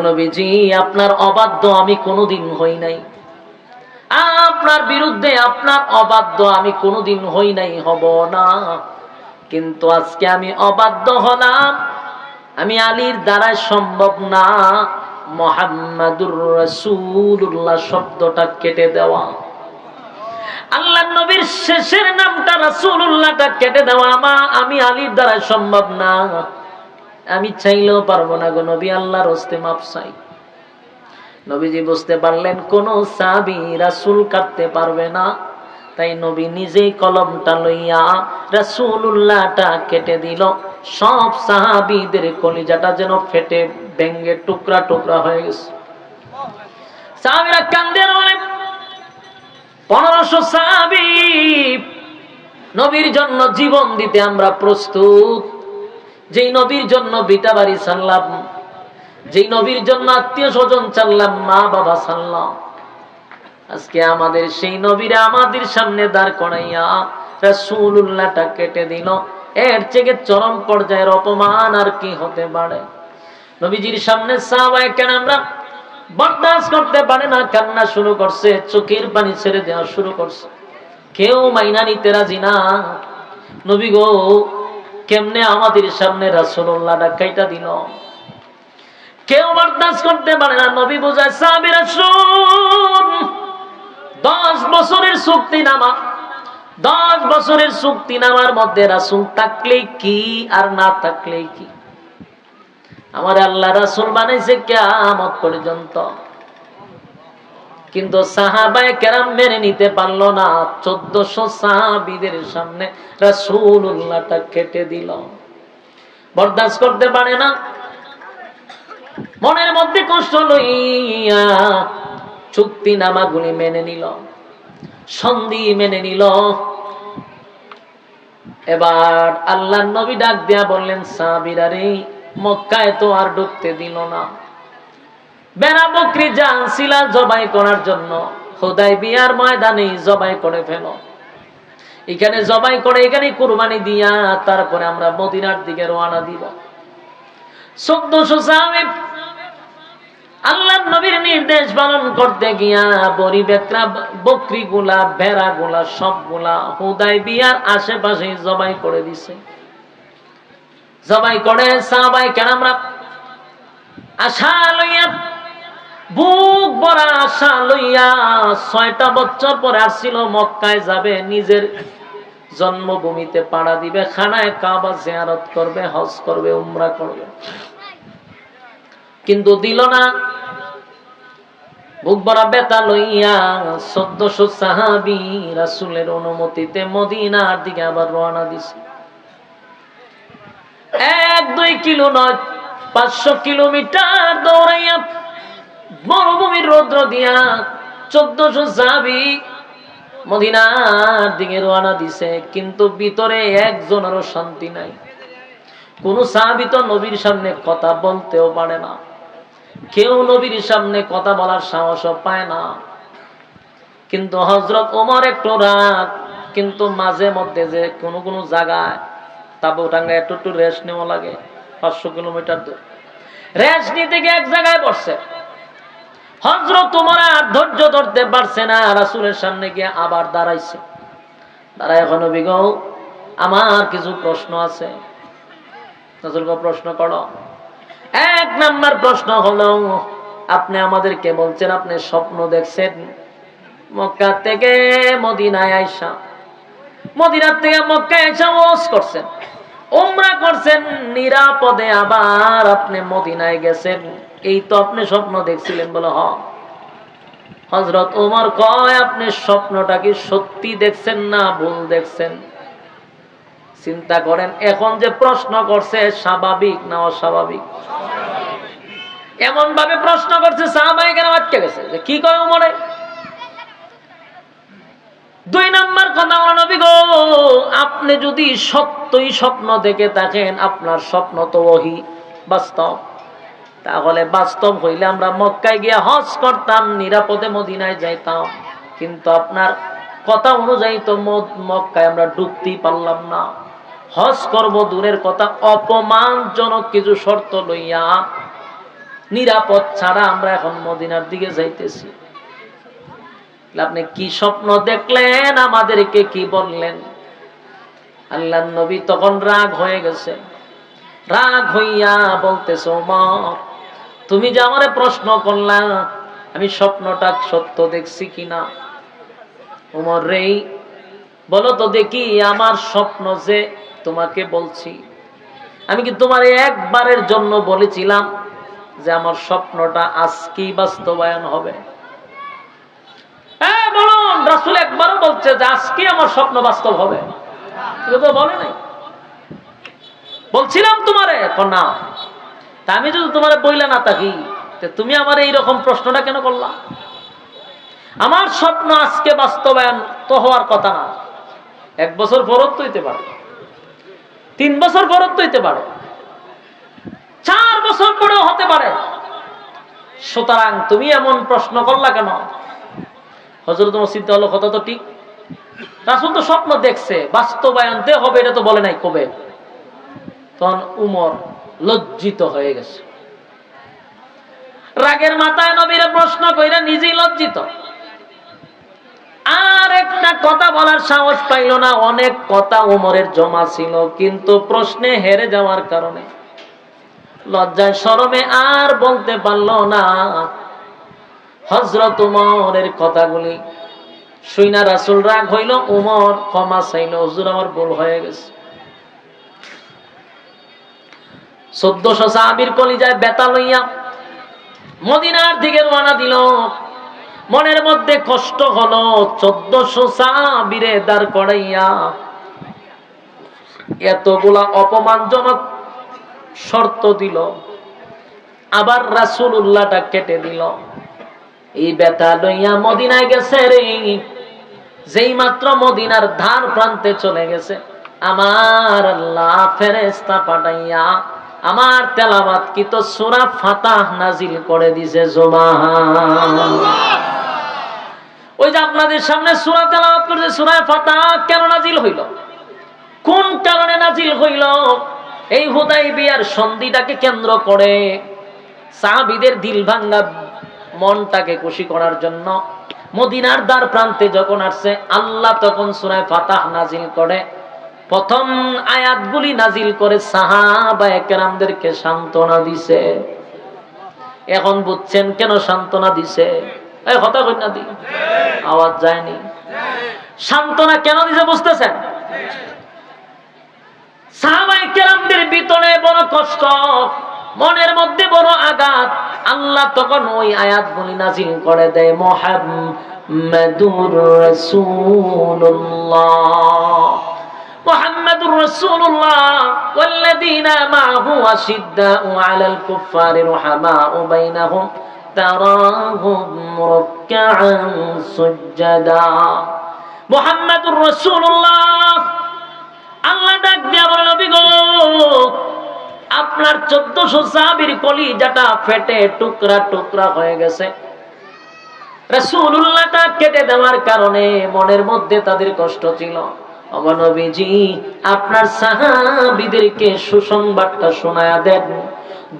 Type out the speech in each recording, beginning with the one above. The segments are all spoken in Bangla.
নবীজি, আপনার অবাধ্য আমি কোনোদিন হই নাই। আপনার বিরুদ্ধে আপনার অবাধ্য আমি কোনোদিন হই নাই, হব না। কিন্তু আজকে আমি অবাধ্য হলাম। আমি আলীর দ্বারা সম্ভব না। মোহাম্মদুর রসুল্লাহ শব্দটা কেটে দেওয়া। আল্লাহ নবীর শেষের নামটা রাসূলুল্লাহটা কেটে দেওয়া। মা, আমি আলীর দ্বারা সম্ভব না। আমি চাইলেও পারব না গো নবী, আল্লাহর হস্তে মাপ চাই। নবীজি বুঝতে পারলেন, কোন সাবি রাসূল কাটতে পারবে না। তাই নবী নিজেই কলমটা লইয়া রাসূলুল্লাহটা কেটে দিল। সব সাহাবিদের কলিজাটা যেন ফেটে ভেঙ্গে টুকরা টুকরা হয়ে গেছে। সাহাবীরা কান্দে বলে পনেরোশো সাহাবি নবীর জন্য জীবন দিতে আমরা প্রস্তুত। যেই নবীর জন্য বিটা বাড়ি সারলাম যেই নবীর জন্য আত্মীয় স্বজন চাললাম, মা বাবা সারলাম আজকে আমাদের সেই নবীরা আমাদের সামনে দাঁড় করাইয়া রাসূলুল্লাহটা কেটে দিল। এর থেকে চরম পর্যায়ের অপমান আর কি হতে পারে? নবীজির সামনে সাহাবায়ে কেন আমরা বরদাস্ত করতে পারে না, কান্না শুরু করছে, চোখের পানি ছেড়ে দেওয়া শুরু করছে। কেউ মাইনা নিতে রাজি না। নবী গো কেমনে আমাদের সামনে রাসূলুল্লাহ ডাকাইটা দিল? কেউ বরদাস্ত করতে পারে না, নবী বোঝায় সাহাবীরা শুন দশ বছরের চুক্তি নামা, দশ বছরের চুক্তি নামার মধ্যে রাসূল থাকলেই কি আর না থাকলেই কি? আমার আল্লাহ রাসুল বানাইছে কেমত পর্যন্ত। কিন্তু সাহাবায় কেরাম মেনে নিতে পারল না। চোদ্দশো সাহাবিদের সামনে রাসুল উল্লাহটা কেটে দিল। বরদাস্ত করতে পারে না। মনের মধ্যে কষ্ট লইয়া চুক্তি নামাগুলি মেনে নিল, সন্ধি মেনে নিল। এবার আল্লাহ নবী ডাক দিয়া বললেন, সাহাবিরা রে, মক্কায় তো আর ঢুকতে দিল না। বেড়া বকরি যান শিলা জবাই করার জন্য। খোদাই বিয়ার ময়দানে জবাই করে ফেল। এখানে জবাই করে, এখানে কুরবানি দিয়া, তারপরে আমরা মদিনার দিকে রওনা দিব। আল্লাহ নবীর নির্দেশ পালন করতে গিয়া বড়ি বেকরা বকরি গুলা ভেড়া গুলা সবগুলা হুদাই বিয়ার আশেপাশে জবাই করে দিছে। জবাই করে সাহাবাই কেন আমরা আশা লইয়া আশা লইয়া ছয়টা বছর পরে আসছিল মক্কায় যাবে, নিজের জন্মভূমিতে পাড়া দিবে, খানায় কাবা জিয়ারত করবে, হজ করবে, উমরা করবে। কিন্তু দিল না। বুক বড় বেতা লইয়া চোদ্দশো সাহাবি রাসুলের অনুমতিতে মদিনার দিকে আবার রওনা দিছে। এক দুই কিলো নয়, পাঁচশো কিলোমিটার দৌড়াইয়া মরুভূমির রৌদ্র দিয়া চোদ্দশো যাবি মদিনার দিকে রওনা দিছে, কিন্তু ভিতরে একজনেরও শান্তি নাই। কোন সাহাবি তো নবীর সামনে কথা বলতেও পারে না। কেউ নবীর সামনে কথা বলার সাহসও পায় না। কিন্তু হজরত ওমর একটু রাগ কিন্তু মাঝে মধ্যে যে কোনো কোনো জায়গায় তাবু টাঙ্গা একটু একটু রেস্ট নেওয়া লাগে, পাঁচশো কিলোমিটার দূর। রেস্ট নিতে গিয়ে এক জায়গায় বসছে। হজরত তোমার আর ধৈর্য ধরতে পারছে না, রাসুলের সামনে গিয়ে আবার দাঁড়াইছে। দাঁড়ায় এখন বিগ আমার কিছু প্রশ্ন আছে। প্রশ্ন করো। এক নাম্বার প্রশ্ন হলো, আপনি আমাদেরকে বলছেন, আপনি স্বপ্ন দেখছেন? মক্কা থেকে মদিনায় আইসা, মদিনার থেকে মক্কায় এসে ওস করছেন ওমরা করছেন, নিরাপদে আবার আপনি মদিনায় গেছেন। এই তো আপনি স্বপ্ন দেখছিলেন, বলে হ হজরত ওমর কয়, আপনি স্বপ্নটা কি সত্যি দেখছেন না ভুল দেখছেন? চিন্তা করেন, এখন যে প্রশ্ন করছে, স্বাভাবিক না অস্বাভাবিক? এমন ভাবে প্রশ্ন করছে গেছে। কি কয় ওমরে? দুই নাম্বার কথা গো, আপনি যদি সত্যই স্বপ্ন দেখে থাকেন, আপনার স্বপ্ন তো ওহি, বাস্তব। তাহলে বাস্তব হইলে আমরা মক্কায় গিয়ে হজ করতাম, নিরাপদে মদিনায় যাইতাম। কিন্তু আপনার কথা অনুযায়ী তো মক্কায় আমরা ঢুকতেই পারলাম না। হজ করব দূরের কথা, অপমানজনক কিছু শর্ত লইয়া নিরাপদ ছাড়া আমরা এখন মদিনার দিকে যাইতেছি। আপনি কি স্বপ্ন দেখলেন? আমাদেরকে কি বললেন? আল্লাহ নবী তখন রাগ হয়ে গেছে। রাগ হইয়া বলতেছ, ওমর তুমি যে আমারে প্রশ্ন করলা, আমি স্বপ্নটা সত্য দেখছি কিনা? ওমর রে, বলো তো দেখি আমার স্বপ্ন যে তোমাকে বলছি। আমি কি তোমার একবারের জন্য বলেছিলাম যে আমার স্বপ্নটা আজকেই বাস্তবায়ন হবে? হ্যাঁ একবারও বলছে যে আজকে আমার স্বপ্ন বাস্তব হবে। বলে নাই। বলছিলাম তোমারে না তা আমি যদি তোমারে বইলে না থাকি তুমি আমার এইরকম প্রশ্নটা কেন করলা? আমার স্বপ্ন আজকে বাস্তবায়ন তো হওয়ার কথা না। এক বছর পরত তো হইতে পারে। তিন বছর পরত তো হইতে পারে। চার বছর পরেও হতে পারে। সুতরাং তুমি এমন প্রশ্ন করলা কেন? হজরত মসজিদ হলো কথা তো ঠিক। রাসুল তো স্বপ্ন দেখছে, বাস্তবায়ন হবে এটা তো বলে নাই কবে? তখন উমর লজ্জিত হয়ে গেছে। রাগের মাথায় নবীর প্রশ্ন কইরা নিজেই লজ্জিত। আর একটা কথা বলার সাহস পাইল না, অনেক কথা উমরের জমা ছিল, কিন্তু প্রশ্নে হেরে যাওয়ার কারণে। লজ্জায় শরমে আর বলতে পারল না। হজরত উমরের কথাগুলি শুইনা রাসুল রাগ হইল, উমর ক্ষমা চাইল, হুজুর আমার ভুল হয়ে গেছে। চোদ্দশো সাহাবির কলিজায় বেতা লইয়া মদিনার দিকে রওনা দিল। মনের মধ্যে কষ্ট হলো চোদ্দশো সাহাবিরে দাঁড় করাইয়া। এতগুলা অপমানজনক শর্ত দিল। আবার রাসুল উল্লাহটা কেটে দিল। এই বেতা লইয়া মদিনায় গেছে রে। যেই মাত্র মদিনার ধার প্রান্তে চলে গেছে। আমার আল্লাহ ফেরেস্তা পাঠাইয়া আমার তেলাবাত কি তো সুরা ফাতাহ নাজিল করে দিছে ওই যে আপনাদের সামনে সুরা তেলাওয়াত করছে, সুরা ফাতাহ কেন নাজিল হইল? কোন কারণে নাজিল হইল? এই হুদাই বিয়ার সন্ধিটাকে কেন্দ্র করে সাহাবিদের দিল ভাঙ্গা মনটাকে খুশি করার জন্য মদিনার দ্বার প্রান্তে যখন আসছে, আল্লাহ তখন সুরায় ফাতাহ নাজিল করে। প্রথম আয়াতগুলি নাজিল করে সাহাবা একরামদেরকে সান্ত্বনা দিছে। এখন বুঝছেন কেন সান্ত্বনা দিছে? এই কথা কই না দি। আওয়াজ যায়নি। সান্ত্বনা কেন দিছে বুঝতেছেন? সাহাবাই কেরামদের ভিতরে বড় কষ্ট, মনের মধ্যে বড় আঘাত। আল্লাহ তখন ওই আয়াতগুলি নাজিল করে দেয়, মোহাম্মদুর রাসূলুল্লাহ। মুহাম্মাদুর রাসূলুল্লাহ والذين معه أشداء على الكفار رحماء بينهم تراهم ركعا سجدا মুহাম্মাদুর রাসূলুল্লাহ আল্লাহ ডাক দিয়া বলে নবী গো আপনার চোদ্দশো সাহাবির কলি যাটা ফেটে টুকরা টুকরা হয়ে গেছে রাসূলুল্লাহটা কেটে দেওয়ার কারণে মনের মধ্যে তাদের কষ্ট ছিল আমার নবীজি, আপনার সাহাবিদেরকে সুসংবাদটা শোনায়া দেন।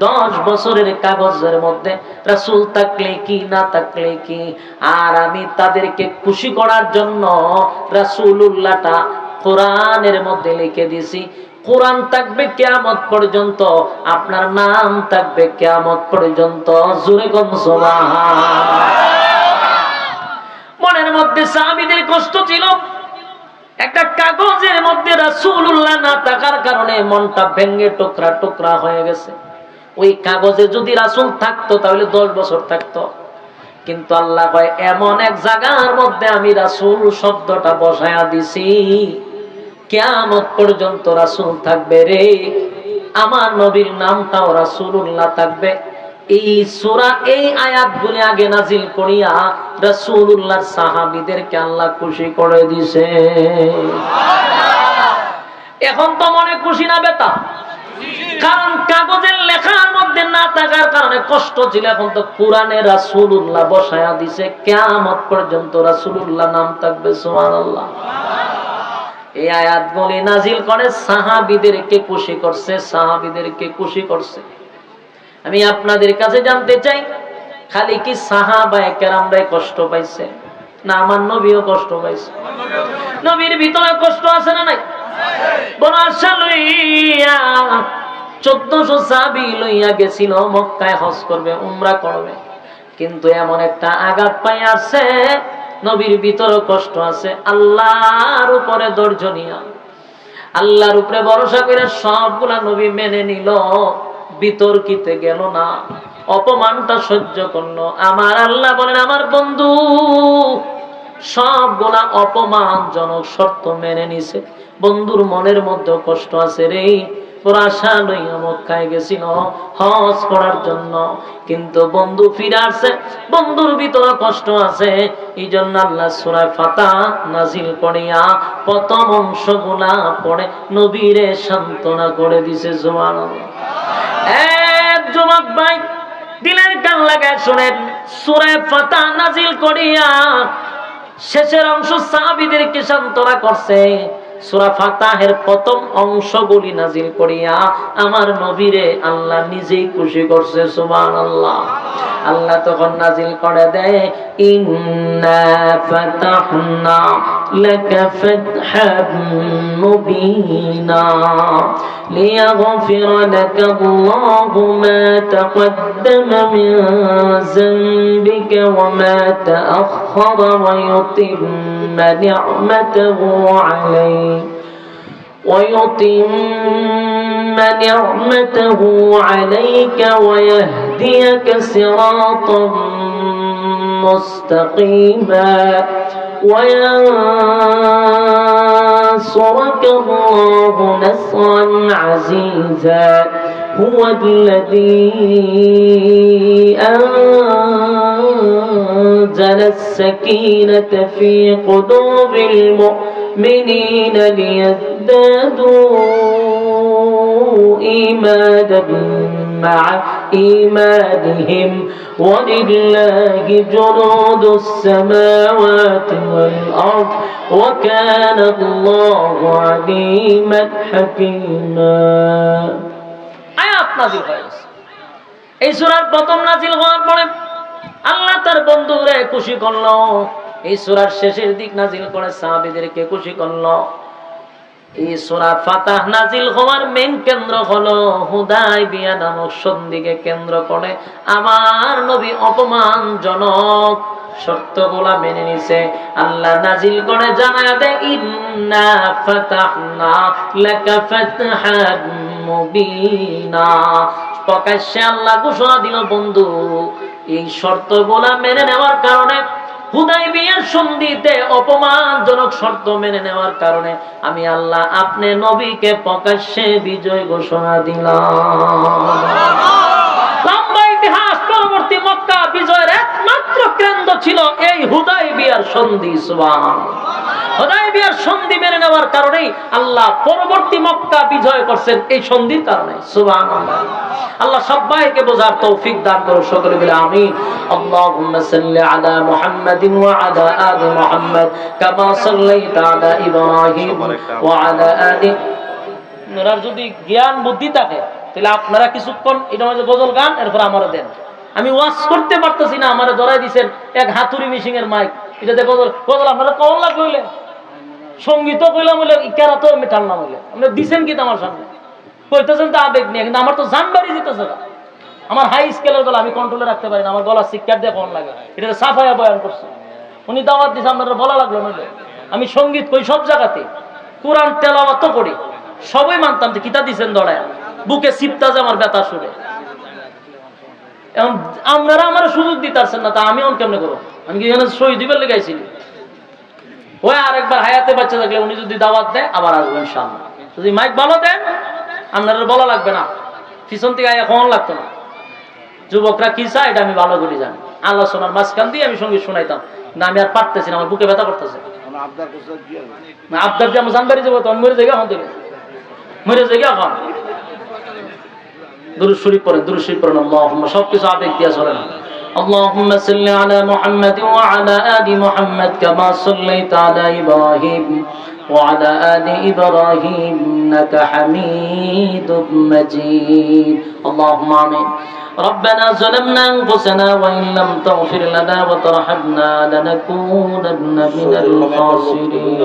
দশ বছরের কাগজের মধ্যে রাসুল থাকলে কি, না থাকলে কি, আর আমি তাদেরকে খুশি করার জন্য রাসুলুল্লাহটা কোরআনের মধ্যে লিখে দিছি। কোরআন থাকবে কেয়ামত পর্যন্ত, আপনার নাম থাকবে কেয়ামত পর্যন্ত। গম মনের মধ্যে সাহাবিদের কষ্ট ছিল একটা কাগজের মধ্যে রাসূলুল্লাহ না থাকার কারণে মনটা ভেঙে টুকরা টুকরা হয়ে গেছে। ওই কাগজে যদি রাসূল থাকতো, তাহলে দশ বছর থাকতো। কিন্তু আল্লাহ কয়, এমন এক জায়গার মধ্যে আমি রাসূল শব্দটা বসায়া দিছি, কেয়ামত পর্যন্ত রাসূল থাকবে রে। আমার নবীর নামটাও রাসূলুল্লাহ থাকবে। এই সূরা, এই আয়াতগুলি আগে নাজিল করিয়া রাসূলুল্লাহর সাহাবীদেরকে আল্লাহ খুশি করে দিছে। এখন তো মনে খুশি না বেতা কারণ কাগজের লেখার মধ্যে না থাকার কারণে কষ্ট ছিল, এখন তো কোরআনে রাসূলুল্লাহ বসায়া দিছে। কিয়ামত পর্যন্ত রাসূলুল্লাহ নাম থাকবে, সুবহানাল্লাহ। এই আয়াতগুলি নাজিল করে সাহাবীদেরকে খুশি করছে, সাহাবীদেরকে খুশি করছে। আমি আপনাদের কাছে জানতে চাই, খালি কি সাহাবায়ে কেরামরাই কষ্ট পাইছে? না, আমার নবীও কষ্ট পাইছে। নবীর ভিতরে কষ্ট আছে না নাই? চোদ্দশো লইয়া গেছিল, মক্কায় করবে, উমরা করবে। কিন্তু এমন একটা আঘাত পাই আছে, নবীর ভিতরে কষ্ট আছে। আল্লাহর উপরে ধৈর্য নিয়া আল্লাহর উপরে ভরসা করে সবগুলা নবী মেনে নিল। বিতর্কিতে গেল না। অপমানটা সহ্য করল। আমার আল্লাহ বলেন, আমার বন্ধু সবগুলা অপমানজনক শর্ত মেনে নিছে। বন্ধুর মনের মধ্যে কষ্ট আছে রে। ওর লইয়া মক্কায় গেছিল, হজ করার জন্য। কিন্তু বন্ধু ফিরে বন্ধুর ভিতরে কষ্ট আছে। আল্লাহ সুরায় ফাতা নাজিল করিয়া প্রথম অংশগুলা পড়ে নবীরে সান্ত্বনা করে দিছে জোয়ান এক যুবক ভাই, দিলের কান লাগায় সুরায় ফাতা নাজিল করিয়া শেষের অংশ সাহাবিদেরকে সান্ত্বনা করছে। সুরা ফাতাহের প্রথম অংশগুলি নাজিল করিয়া আমার নবীরে আল্লাহ নিজেই খুশি করছে সুবান আল্লাহ আল্লাহ তখন নাজিল করে দেয়, ইন্না ফাতাহনা لك فتحا مبينا ليغفر لك الله ما تقدم من ذنبك وما تأخر ويتم نعمته عليك ويتم نعمته عليك ويهديك صراطا مستقيما وينصرك الله نصرا عزيزا هو الذي أنزل السكينة في قلوب المؤمنين ليزدادوا إيمانا مع إيمانهم ولله جنود السماوات والأرض وكان الله عليما حكيما আয়াত নাজিল হয়ে গেছে এই সূরার প্রথম নাজিল হওয়ার পরে আল্লাহ তার বন্ধুরে খুশি করলো এই সূরার শেষের দিক নাজিল করে সাহাবীদেরকে খুশি করলো এই সূরা ফাতাহ নাজিল হওয়ার মেন কেন্দ্র হলো হুদায়বিয়া নামক সন্ধিকে কেন্দ্র করে। আমার নবী অপমানজনক মেনে নিছে। আল্লাহ নাজিল করে জানায় দে ইন্না মুবিনা। প্রকাশ্যে আল্লাহ ঘোষণা দিল, বন্ধু, এই শর্তগুলা মেনে নেওয়ার কারণে হুদাই বিয়ের সন্ধিতে অপমানজনক শর্ত মেনে নেওয়ার কারণে আমি আল্লাহ আপনি নবীকে প্রকাশ্যে বিজয় ঘোষণা দিলাম। বিজয়ের একমাত্র কেন্দ্র ছিল এই হুদাই বিয়ার সন্ধি সুবান হুদাই বিয়ার সন্ধি মেনে নেওয়ার কারণেই আল্লাহ পরবর্তী মক্কা বিজয় করছেন এই সন্ধির কারণে। আল্লাহ সবাইকে বোঝার তৌফিক দান করো সকলে বলে আমি আল্লাহুম্মা সাল্লি আলা মুহাম্মাদিন ওয়া আলা আলি মুহাম্মাদ কামা সাল্লাইতা আলা ইব্রাহিম ওয়া আলা আলি ওনার যদি জ্ঞান বুদ্ধি থাকে তাহলে আপনারা কিছুক্ষণ এটা আমাদের গজল গান এরপর আমারও দেন। আমি ওয়াশ করতে পারতেছি না আমারে ধরাই দিছেন এক হাতুড়ি মিশিং এর মাইক এটাতে গজল গজল আপনারা কমন লাগ সংগীত কইলাম হইলে কেরা তো আমি টানলাম হইলে। আপনি দিছেন কি আমার সামনে? কইতেছেন তো আবেগ নিয়ে, কিন্তু আমার তো জানবাড়ি দিতেছে না। আমার হাই স্কেলের গলা আমি কন্ট্রোলে রাখতে পারি না, আমার গলা শিক্ষার দিয়ে কম লাগে? এটা সাফাইয়া বয়ান করছে। উনি দাওয়াত দিছে, আপনারা বলা লাগল নইলে আমি সংগীত কই সব জায়গাতে কোরআন তেলাওয়াত করি। সবই মানতাম যে কিতা দিছেন দড়ায়। বুকে সিপতা যে আমার ব্যথা শুনে। এখন আপনারা আমার সুযোগ দিতে পারছেন না, তা আমি অন কেমনে করব? আমি কি এখানে সই দিবার লেগাইছিলি ওই আরেকবার হায়াতে বাচ্চা থাকলে উনি যদি দাওয়াত দেয়, আবার আসবেন সামনে। যদি মাইক ভালো দেন বলা লাগবে না। পিছন থেকে কখন লাগতো না। যুবকরা কি চায়, এটা আমি ভালো করে জানি। আলোচনার মাঝখান দিয়ে আমি সঙ্গে শোনাইতাম। না, আমি আর পারতেছি না, আমার বুকে ব্যথা করতেছে। আবদার দিয়ে জানবারি যাব তখন মরে যাই এখন থেকে মরে শরীফ পড়েন, দুরুদ শরীফ পড়েন, আল্লাহুম্মা, সবকিছু আবেগ দিয়া চলে না اللهم صل على محمد وعلى آل محمد كما صليت على إبراهيم وعلى آل إبراهيم إنك حميد مجيد. اللهم آمين. ربنا ظلمنا أنفسنا وإن لم تغفر لنا وترحمنا لنكونن من الخاسرين.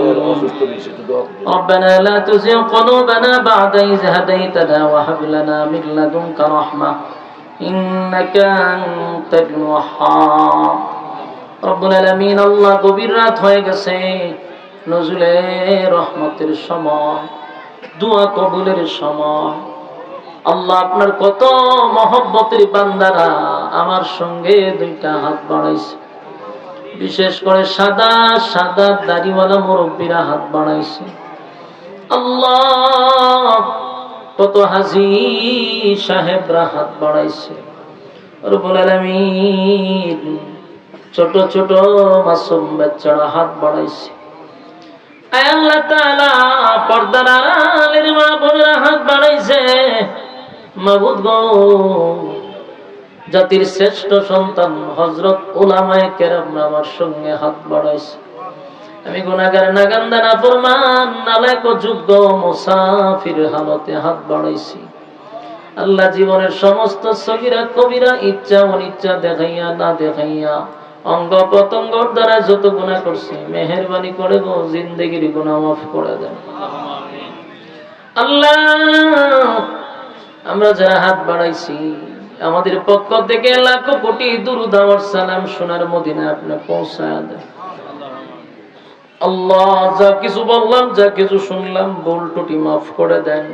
ربنا لا تزغ قلوبنا بعد إذ هديتنا وهب لنا من لدنك رحمة. إنك أنت الوهاب রব্বুল আলামিন আল্লাহ গভীর রাত হয়ে গেছে নজুলে রহমতের সময় দোয়া কবুলের সময় আল্লাহ আপনার কত মহব্বতের বান্দারা আমার সঙ্গে দুইটা হাত বাড়াইছে বিশেষ করে সাদা সাদা দাড়িওয়ালা মুরব্বীরা হাত বাড়াইছে আল্লাহ কত হাজি সাহেবরা হাত বাড়াইছে। ছোট ছোট মাসুম বাচ্চারা হাত বাড়াইছে। হাত বাড়াইছে। জাতির শ্রেষ্ঠ সন্তান হযরত উলামায়ে কেরাম আমার সঙ্গে হাত বাড়াইছে। আমি গুনাহগার নাগান্দা না ফরমান নালায়ক যোগ্য মুসাফির হালতে হাত বাড়াইছি। আল্লাহ জীবনের সমস্ত সগিরা, কবিরা, ইচ্ছা, অনিচ্ছা দেখাইয়া, না দেখাইয়া অঙ্গ প্রত্যঙ্গর দ্বারা যত গুণা করছি, মেহরবানি করে গো, জিন্দগির গুণা মাফ করে দেন। আল্লাহ, আমরা যারা হাত বাড়াইছি, আমাদের পক্ষ থেকে লাখো কোটি দুরুদ আমার সালাম সোনার মদিনা আপনি পৌঁছায় দেন। আল্লাহ, যা কিছু বললাম, যা কিছু শুনলাম, ভুল টুটি মাফ করে দেন।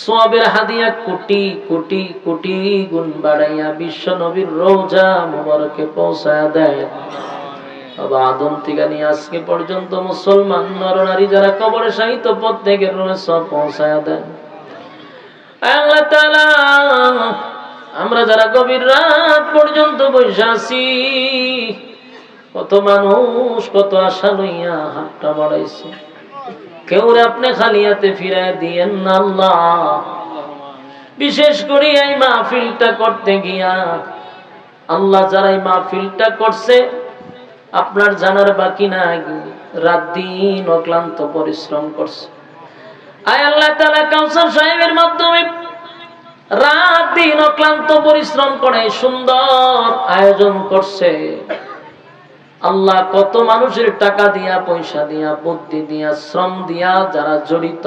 সোয়াবের হাদিয়া কোটি কোটি কোটি গুণ বাড়াইয়া বিশ্ব নবীর রোজা মুবারকে পৌঁছায় দেয়। আজকে পর্যন্ত মুসলমান নর নারী যারা কবরে সাহিত্য প্রত্যেকের সব পৌঁছায় দেন। আমরা যারা গভীর রাত পর্যন্ত আছি কত মানুষ, কত আশা লইয়া হাতটা বাড়াইছে। কেউ আপনি খালিয়াতে ফিরাই দিয়েন না আল্লাহ। বিশেষ করে এই মাহফিলটা করতে গিয়া আল্লাহ যারা এই মাহফিলটা করছে, আপনার জানার বাকি নাই। রাত দিন অক্লান্ত পরিশ্রম করছে। আয় আল্লাহ তালা কাউসার সাহেবের মাধ্যমে রাত দিন অক্লান্ত পরিশ্রম করে সুন্দর আয়োজন করছে। আল্লাহ কত মানুষের টাকা দিয়া, পয়সা দিয়া, বুদ্ধি দিয়া, শ্রম দিয়া যারা জড়িত।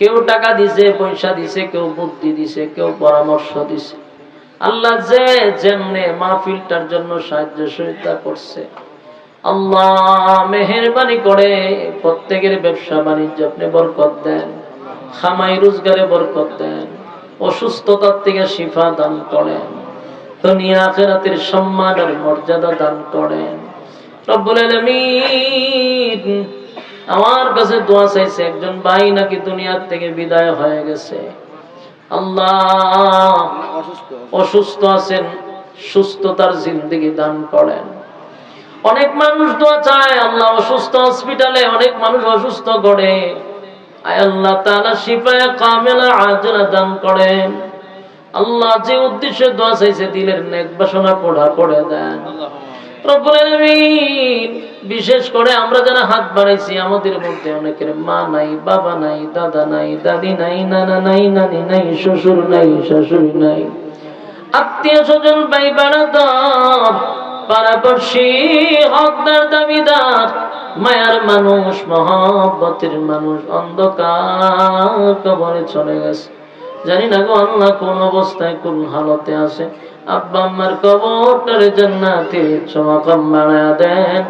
কেউ টাকা দিছে, পয়সা দিছে, কেউ বুদ্ধি দিছে, কেউ পরামর্শ দিছে। আল্লাহ যে যেমনে মাহফিলটার জন্য সাহায্য সহায়তা করছে। আল্লাহ মেহরবানি করে প্রত্যেকের ব্যবসা বাণিজ্য আপনি বরকত দেন, খামাই রোজগারে বরকত দেন, অসুস্থতার থেকে শিফা দান করেন। দুনিয়া আখেরাতের সম্মান আর মর্যাদা দান করেন। রব্বুল আলামিন আমার কাছে দোয়া চাইছে, একজন ভাই নাকি দুনিয়ার থেকে বিদায় হয়ে গেছে। আল্লাহ অসুস্থ আছেন, সুস্থতার জিন্দগি দান করেন। অনেক মানুষ দোয়া চায়, আল্লাহ অসুস্থ হসপিটালে অনেক মানুষ অসুস্থ করে। আয় আল্লাহ তাআলা শিফায়ে কামেলা আজরা দান করেন। আল্লাহ যে উদ্দেশ্যে দোয়া চাইছে, দিলের নেক বাসনা পড়া করে দেন। বিশেষ করে আমরা যারা হাত বাড়াইছি, আমাদের মধ্যে অনেকের মা নাই, বাবা নাই, দাদা নাই, দাদি নাই, নানা নাই, নানি নাই, শ্বশুর নাই, শাশুড়ি নাই। আত্মীয় স্বজন ভাই হকদার দাবিদার মায়ার মানুষ, মহাব্বতের মানুষ, অন্ধকার কবরে চলে গেছে। জানি না গো আল্লাহ কোন অবস্থায় কোন হালতে আছে। আব্বা আম্মার কবরটারে জান্নাতে বানায়া দেন।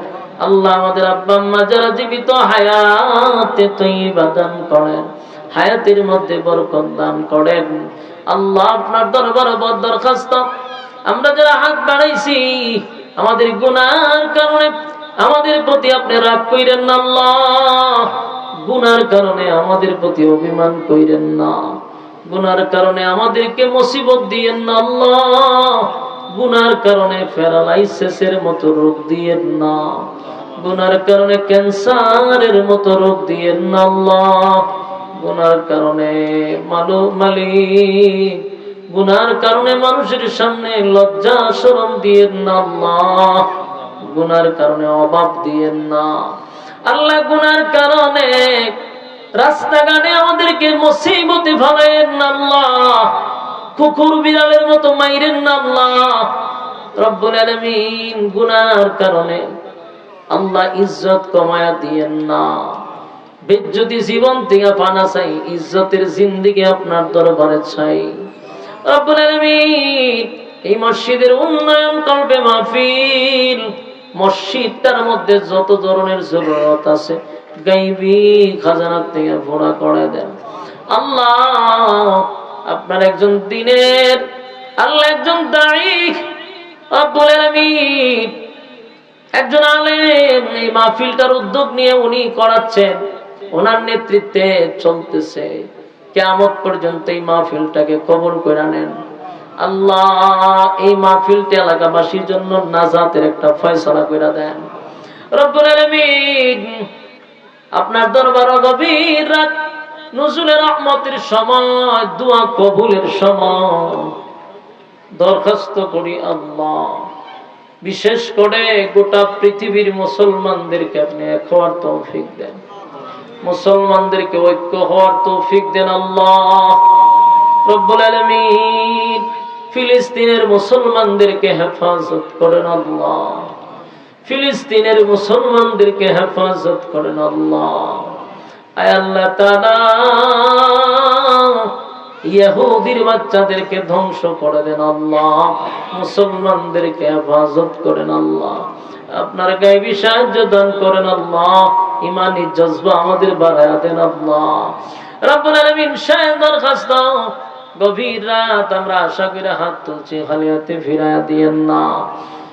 আল্লাহ আমাদের আব্বা আম্মা যারা জীবিত হায়াতে তৈবা দান করেন, হায়াতের মধ্যে বরকত দান করেন। আল্লাহ আপনার দরবার বদ দরখাস্ত। আমরা যারা হাত বাড়াইছি, আমাদের গুনার কারণে, আমাদের প্রতি আপনি রাগ কইরেন না আল্লাহ। গুনার কারণে আমাদের প্রতি অভিমান কইরেন না। গুনার কারণে আমাদেরকে মুসিবত দিয়েন না আল্লাহ। গুনার কারণে প্যারালাইসিসের মতো রোগ দিয়েন না। গুনার কারণে ক্যান্সারের মতো রোগ দিয়েন না আল্লাহ। গুনার কারণে মালু মালিক। গুনার কারণে মানুষের সামনে লজ্জা শরম দিয়েন না আল্লাহ। গুনার কারণে অভাব দিয়েন না। আল্লাহ গুনার কারণে রাস্তাঘাটে আমাদেরকে মুসিবতে না আল্লাহ। কুকুর বিড়ালের মতো মাইরেন না আল্লাহ। রব্বুল আলামিন গুনার কারণে আল্লাহ ইজ্জত কমায়া দিয়েন না। বেজ্জতি জীবন থেকে পানা চাই, ইজ্জতের জিন্দিগি আপনার দরবারে চাই। রব্বুল আলামিন এই মসজিদের উন্নয়ন করবে মাহফিল, মসজিদটার মধ্যে যত ধরনের জরুরত আছে গাইবি, খাজানার থেকে ভরা করে দেন। আল্লাহ, আপনার একজন দিনের, আল্লাহ একজন আলামিন একজন এই মাহফিলটার উদ্যোগ নিয়ে উনি করাচ্ছেন। ওনার নেতৃত্বে চলতেছে। কেমন পর্যন্ত এই মাহফিলটাকে কবর করে নেন। আল্লাহ, এই মাহফিলটা এলাকাবাসীর জন্য নাজাতের একটা ফয়সলা করে দেন। রব্বুল আলামিন আপনার দরবার গভীর রাত, নজরুলের রহমতের সময়, দোয়া কবুলের সময়। দরখাস্ত করি আল্লাহ। বিশেষ করে গোটা পৃথিবীর মুসলমানদেরকে আপনি এক হওয়ার তৌফিক দেন। মুসলমানদেরকে ঐক্য হওয়ার তৌফিক দেন আল্লাহ। ফিলিস্তিনের মুসলমানদেরকে হেফাজত করেন আল্লাহ। ফিলিস্তিনের মুসলমানদেরকে হেফাজত করেন আল্লাহ। আয় আল্লাহ বাচ্চাদেরকে ধ্বংস করে দেন আল্লাহ, মুসলমানদেরকে হেফাজত করেন আল্লাহ। আপনার গাইবি সাহায্য দান করেন আল্লাহ ইমানি জজবা আমাদের বাড়ায় দেন আল্লাহ। গভীর রাত আমরা আশা করে হাত তুলছি, খালি হাতে ফিরায়া দিয়েন না।